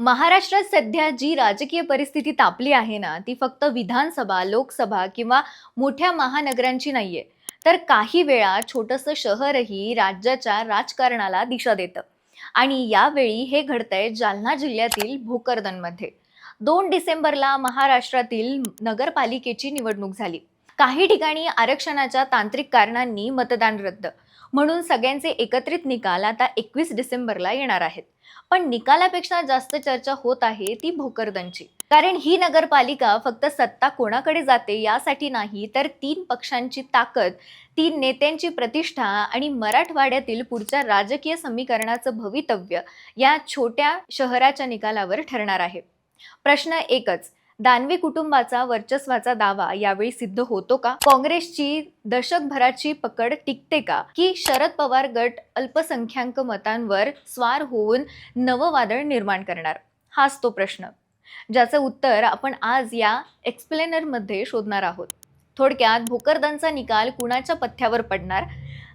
महाराष्ट्रात सध्या जी राजकीय परिस्थिती तापली आहे ना ती फक्त विधानसभा लोकसभा किंवा मोठ्या महानगरांची नाहीये. तर काही वेळा छोटंसं शहरही राज्याच्या राजकारणाला दिशा देतं. आणि यावेळी हे घडतंय जालना जिल्ह्यातील भोकरदनमध्ये. दोन डिसेंबरला महाराष्ट्रातील नगरपालिकेची निवडणूक झाली. काही ठिकाणी आरक्षणाच्या तांत्रिक कारणांनी मतदान रद्द. म्हणून सगळ्यांचे एकत्रित निकाल आता एकवीस डिसेंबरला येणार आहेत. पण निकालापेक्षा जास्त चर्चा होत आहे ती भोकरदनची. कारण ही नगरपालिका फक्त सत्ता कोणाकडे जाते यासाठी नाही तर तीन पक्षांची ताकद तीन नेत्यांची प्रतिष्ठा आणि मराठवाड्यातील पुढच्या राजकीय समीकरणाचं भवितव्य या छोट्या शहराच्या निकालावर ठरणार आहे. प्रश्न एकच दानवे कुटुंबाचा वर्चस्वाचा दावा यावेळी सिद्ध होतो का? काँग्रेसची दशकभराची पकड टिकते का? की शरद पवार गट अल्पसंख्याक मतांवर स्वार होऊन नवं वादळ निर्माण करणार? हाच तो प्रश्न. ज्याचं उत्तर आपण आज या एक्सप्लेनरमध्ये शोधणार आहोत. थोडक्यात भोकरदांचा निकाल कुणाच्या पथ्यावर पडणार?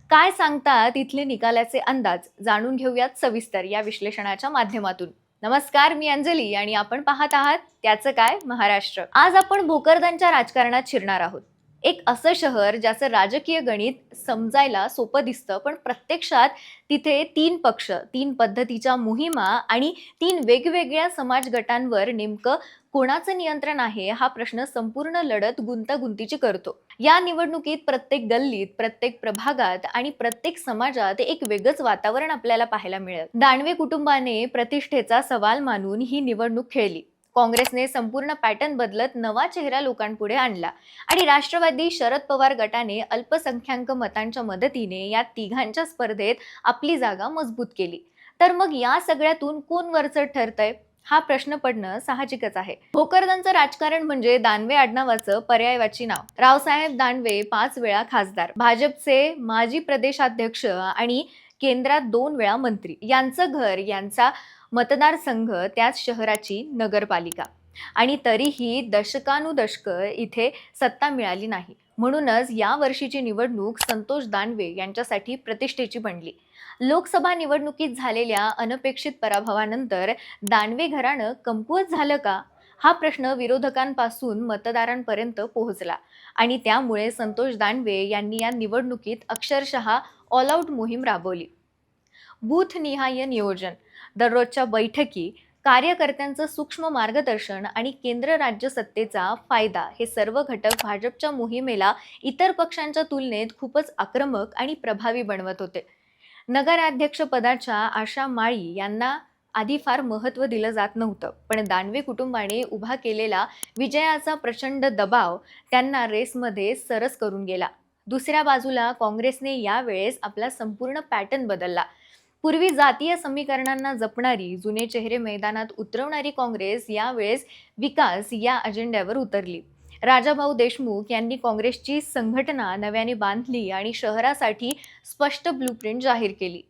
काय सांगतात इथले निकालाचे अंदाज? जाणून घेऊयात सविस्तर या विश्लेषणाच्या माध्यमातून. नमस्कार मी अंजली आणि आपण पाहत आहात त्याचं काय महाराष्ट्र. आज आपण भोकरदनच्या राजकारणात शिरणार आहोत. एक असं शहर ज्याचं राजकीय गणित समजायला सोपं दिसतं पण प्रत्यक्षात तिथे तीन पक्ष तीन पद्धतीच्या मोहिमा आणि तीन वेगवेगळ्या समाज गटांवर नेमकं कोणाचं नियंत्रण आहे हा प्रश्न संपूर्ण लढत गुंतागुंतीची करतो. या निवडणुकीत प्रत्येक गल्लीत प्रत्येक प्रभागात आणि प्रत्येक समाजात एक वेगळंच वातावरण आपल्याला पाहायला मिळेल. दानवे कुटुंबाने प्रतिष्ठेचा सवाल मानून ही निवडणूक खेळली. काँग्रेसने संपूर्ण पॅटर्न बदलत नवा चेहरा लोकांपुढे आणला. आणि राष्ट्रवादी शरद पवार गटाने अल्पसंख्याक मतांच्या मदतीने या तिघांच्या स्पर्धेत आपली जागा मजबूत केली. तर मग या सगळ्यातून कोण वरचढ ठरतंय? हा प्रश्न पडणं साहजिकच आहे. भोकरदांचं राजकारण म्हणजे दानवे आडनावाचं पर्यायवाची नाव. रावसाहेब दानवे पाच वेळा खासदार. भाजपचे माजी प्रदेशाध्यक्ष आणि केंद्रात दोन वेळा मंत्री. यांचं घर यांचा मतदारसंघ त्याच शहराची नगरपालिका. आणि तरीही दशकानुदशक इथे सत्ता मिळाली नाही. म्हणूनच या वर्षीची निवडणूक संतोष दानवे यांच्यासाठी प्रतिष्ठेची बनली. लोकसभा निवडणुकीत झालेल्या अनपेक्षित पराभवानंतर दानवे घराणं कमकुवत झालं का? हा प्रश्न विरोधकांपासून मतदारांपर्यंत पोहोचला. आणि त्यामुळे संतोष दानवे यांनी या निवडणुकीत अक्षरशः ऑल आऊट मोहीम राबवली. बूथनिहाय नियोजन. दररोजच्या बैठकी कार्यकर्त्यांचं सूक्ष्म मार्गदर्शन आणि केंद्र राज्य सत्तेचा फायदा हे सर्व घटक भाजपच्या मोहिमेला इतर पक्षांच्या तुलनेत खूपच आक्रमक आणि प्रभावी बनवत होते. नगराध्यक्षपदाच्या आशा माळी यांना आधी फार महत्त्व दिलं जात नव्हतं पण दानवे कुटुंबाने उभा केलेला विजयाचा प्रचंड दबाव त्यांना रेसमध्ये सरस करून गेला. दुसऱ्या बाजूला काँग्रेसने यावेळेस आपला संपूर्ण पॅटर्न बदलला. पूर्वी जातीय समीकरणांना जपणारी जुने चेहरे मैदानात उतरवणारी काँग्रेस यावेळेस विकास या अजेंड्यावर उतरली. राजाभाऊ देशमुख यांनी काँग्रेसची संघटना नव्याने बांधली आणि शहरासाठी स्पष्ट ब्लूप्रिंट जाहीर केली.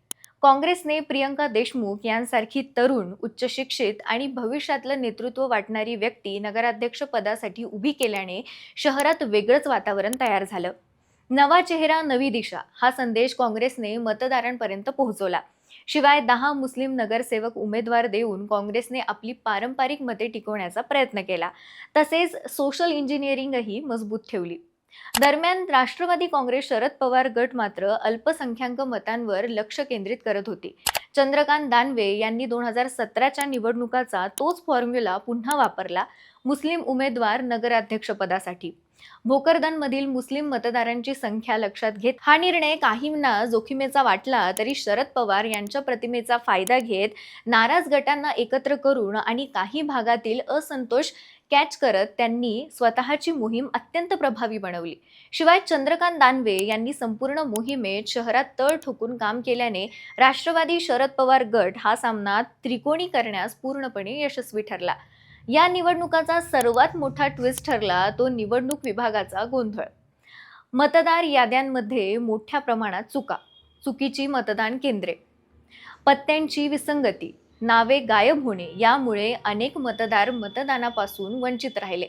काँग्रेसने प्रियंका देशमुख यांसारखी तरुण उच्च शिक्षित आणि भविष्यातलं नेतृत्व वाटणारी व्यक्ती नगराध्यक्ष पदासाठी उभी केल्याने शहरात वेगळंच वातावरण तयार झालं. नवा चेहरा नवी दिशा हा संदेश काँग्रेसने मतदारांपर्यंत पोहोचवला. शिवाय दहा मुस्लिम नगरसेवक उमेदवार देऊन काँग्रेसने आपली पारंपरिक मते टिकवण्याचा प्रयत्न केला. तसेच सोशल इंजिनिअरिंगही मजबूत ठेवली. दरम्यान राष्ट्रवादी काँग्रेस शरद पवार गट मात्र अल्पसंख्याक मतांवर लक्ष केंद्रित करत होती. चंद्रकांत दानवे यांनी दोन हजार सतराच्या निवडणुकाचा तोच फॉर्म्युला पुन्हा वापरला. मुस्लिम उमेदवार नगराध्यक्षपदासाठी. भोकरदनमधील मुस्लिम मतदारांची संख्या लक्षात घेत हा निर्णय काहींना जोखीमेचा वाटला तरी शरद पवार यांच्या प्रतिमेचा फायदा घेत नाराज गटांना एकत्र करून आणि काही भागातील असंतोष कॅच करत त्यांनी स्वतःची मोहीम अत्यंत प्रभावी बनवली. शिवाय चंद्रकांत दानवे यांनी संपूर्ण मोहिमेत शहरात तळ ठोकून काम केल्याने राष्ट्रवादी शरद पवार गट हा सामना त्रिकोणी करण्यास पूर्णपणे यशस्वी ठरला. या निवडणुकाचा सर्वात मोठा ट्विस्ट ठरला तो निवडणूक विभागाचा गोंधळ. मतदार याद्यांमध्ये मोठ्या प्रमाणात चुका चुकीची मतदान केंद्रे पत्त्यांची विसंगती नावे गायब होणे यामुळे अनेक मतदार मतदानापासून वंचित राहिले.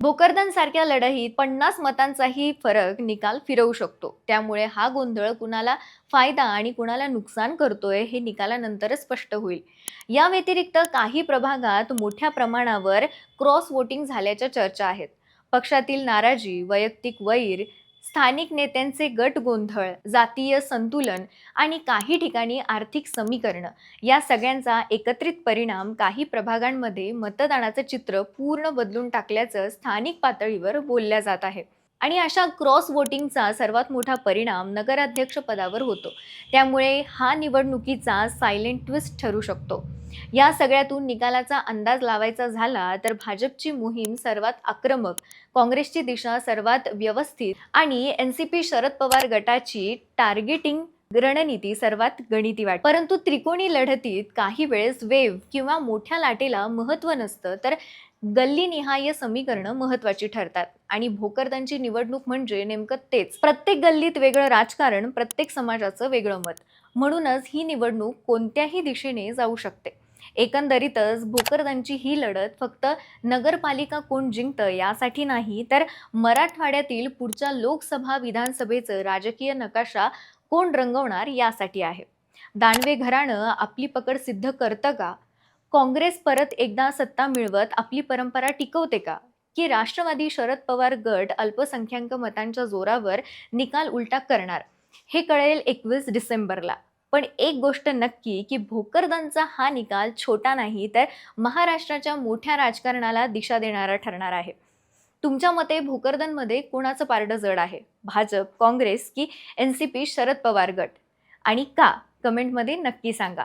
भोकरदन सारख्या लढाईत पन्नास मतांचाही फरक निकाल फिरवू शकतो. त्यामुळे हा गोंधळ कुणाला फायदा आणि कुणाला नुकसान करतोय हे निकालानंतरच स्पष्ट होईल. या व्यतिरिक्त काही प्रभागात मोठ्या प्रमाणावर क्रॉस वोटिंग झाल्याच्या चर्चा आहेत. पक्षातील नाराजी वैयक्तिक वैर स्थानिक नेत्यांचे गट गोंधळ जातीय संतुलन आणि काही ठिकाणी आर्थिक समीकरणं या सगळ्यांचा एकत्रित परिणाम काही प्रभागांमध्ये मतदानाचं चित्र पूर्ण बदलून टाकल्याचं स्थानिक पातळीवर बोलल्या जात आहे. आणि अशा क्रॉस वोटिंगचा सर्वात मोठा परिणाम नगराध्यक्षपदावर होतो. त्यामुळे हा निवडणुकीचा सायलेंट ट्विस्ट ठरू शकतो. या सगळ्यातून निकालाचा अंदाज लावायचा झाला तर भाजपची मोहीम सर्वात आक्रमक काँग्रेसची दिशा सर्वात व्यवस्थित आणि N C P Sharad Pawar गटाची टार्गेटिंग रणनीती सर्वात गणिती वाट परंतु त्रिकोणी लढतीत काही वेळेस वेव किंवा मोठ्या लाटेला महत्त्व नसतं तर गल्लीनिहाय समीकरणं महत्त्वाची ठरतात. आणि भोकरदांची निवडणूक म्हणजे नेमकं तेच. प्रत्येक गल्लीत वेगळं राजकारण प्रत्येक समाजाचं वेगळं मत. म्हणूनच ही निवडणूक कोणत्याही दिशेने जाऊ शकते. एकंदरीतच भोकरदांची ही लढत फक्त नगरपालिका कोण जिंकतं यासाठी नाही तर मराठवाड्यातील पुढच्या लोकसभा विधानसभेचं राजकीय नकाशा कोण रंगवणार यासाठी आहे. दानवे घराणं आपली पकड सिद्ध करतं का? काँग्रेस परत एकदा सत्ता मिळवत आपली परंपरा टिकवते का? की राष्ट्रवादी शरद पवार गट अल्पसंख्याक मतांच्या जोरावर निकाल उलटा करणार? हे कळेल एकवीस डिसेंबरला. पण एक गोष्ट नक्की की भोकरदांचा हा निकाल छोटा नाही तर महाराष्ट्राच्या मोठ्या राजकारणाला दिशा देणारा ठरणार आहे. तुमच्या मते भोकरदनमध्ये कोणाचं पारडं जड आहे? भाजप काँग्रेस की N C P Sharad Pawar गट? आणि का? कमेंटमध्ये नक्की सांगा.